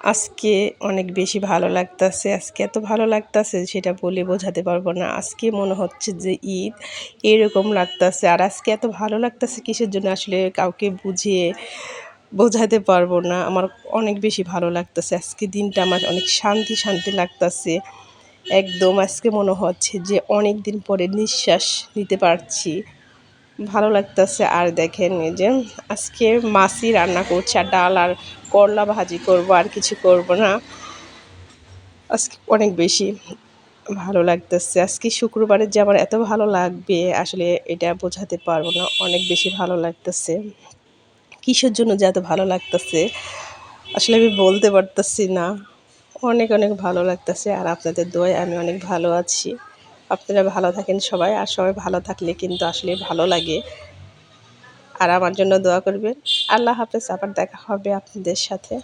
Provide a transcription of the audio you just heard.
আজকে অনেক বেশি ভালো লাগতাছে, আজকে এত ভালো লাগতাছে সেটা বলে বোঝাতে পারব না। আজকে মনে হচ্ছে যে ঈদ এরকম লাগতাছে আর আজকে এত ভালো লাগতাছে কিসের জন্য আসলে কাউকে বুঝিয়ে বোঝাতে পারব না। আমার অনেক বেশি ভালো লাগতেছে, আজকে দিনটা আমার অনেক শান্তি শান্তি লাগতেছে। একদম আজকে মনে হচ্ছে যে অনেক দিন পরে নিঃশ্বাস নিতে পারছি। ভালো লাগতেছে আর দেখেন যে আজকে মাসি রান্না করছে, আর ডাল আর করলা ভাজি করব, আর কিছু করব না। আজকে অনেক বেশি ভালো লাগতেছে। আজকে শুক্রবারে যে আমার এত ভালো লাগবে, আসলে এটা বোঝাতে পারব না। অনেক বেশি ভালো লাগতেছে। কিসের জন্য যে এত ভালো লাগতেছে, আসলে আমি বলতে পারতেছি না। অনেক অনেক ভালো লাগতেছে, আর আপনাদের দোয়ায় আমি অনেক ভালো আছি। আপনারা ভালো থাকেন সবাই, আর সবাই ভালো থাকলে কিন্তু আসলে ভালো লাগে। আর আমার জন্য দোয়া করবেন। আল্লাহ হাফেজ আবার দেখা হবে আপনাদের সাথে।